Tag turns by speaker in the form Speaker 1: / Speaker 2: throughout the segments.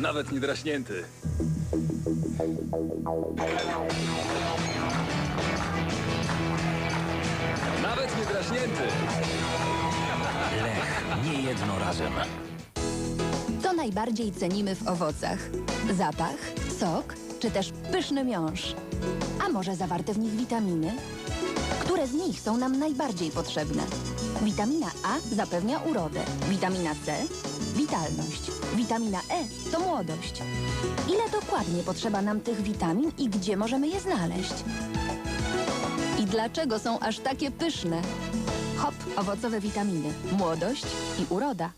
Speaker 1: Nawet nie draśnięty. Nawet nie draśnięty.
Speaker 2: Lech, nie jedno razem.
Speaker 3: Co najbardziej cenimy w owocach? Zapach, sok czy też pyszny miąższ? A może zawarte w nich witaminy? Które z nich są nam najbardziej potrzebne? Witamina A zapewnia urodę, witamina C witalność, witamina E to młodość. Ile dokładnie potrzeba nam tych witamin i gdzie możemy je znaleźć? I dlaczego są aż takie pyszne? Hop, owocowe witaminy, młodość i uroda.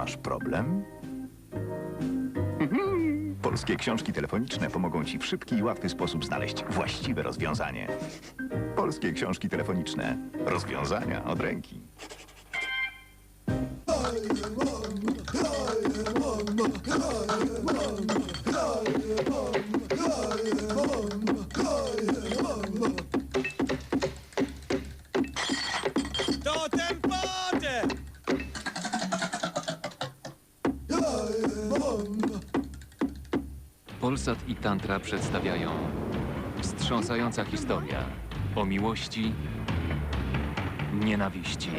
Speaker 4: Masz problem? Polskie książki telefoniczne pomogą Ci w szybki i łatwy sposób znaleźć właściwe rozwiązanie. Polskie książki telefoniczne. Rozwiązania od ręki.
Speaker 5: Polsat i Tantra przedstawiają wstrząsająca historia o miłości, nienawiści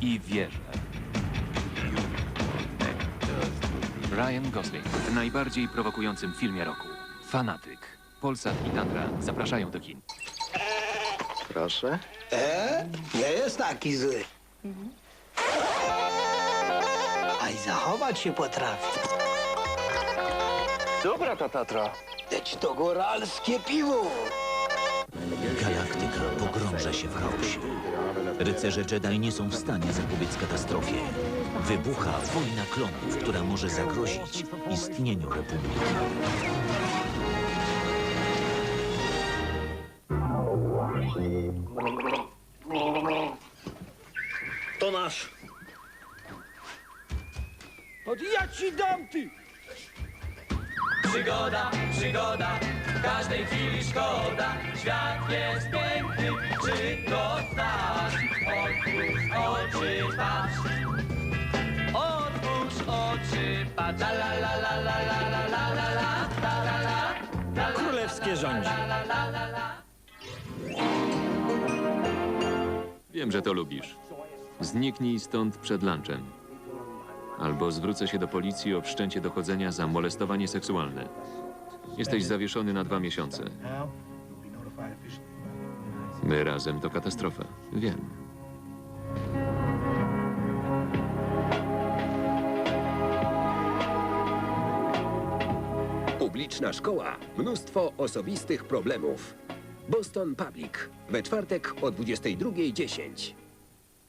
Speaker 5: i wierze. Ryan Gosling w najbardziej prowokującym filmie roku. Fanatyk. Polsat i Tantra zapraszają do kin.
Speaker 6: Proszę.
Speaker 7: E? Nie jest taki zły. A i zachować się potrafi.
Speaker 6: Dobra ta Tatra.
Speaker 7: Lecz to góralskie piwo.
Speaker 2: Galaktyka pogrąża się w chaosie. Rycerze Jedi nie są w stanie zapobiec katastrofie. Wybucha wojna klonów, która może zagrozić istnieniu Republiki.
Speaker 8: To nasz. Od ja ci dam ty!
Speaker 9: Przygoda, przygoda, każdej chwili szkoda. Świat jest piękny, czy go znasz? Otwórz oczy, patrz. Otwórz oczy, patrz. La la la la la la la la la la la la la la
Speaker 8: Królewskie rządzi.
Speaker 9: la la la la
Speaker 5: Wiem, że to lubisz. Zniknij stąd przed lunchem. Albo zwrócę się do policji o wszczęcie dochodzenia za molestowanie seksualne. Jesteś zawieszony na dwa miesiące. My razem to katastrofa. Wiem.
Speaker 10: Publiczna szkoła. Mnóstwo osobistych problemów. Boston Public. We czwartek o 22.10.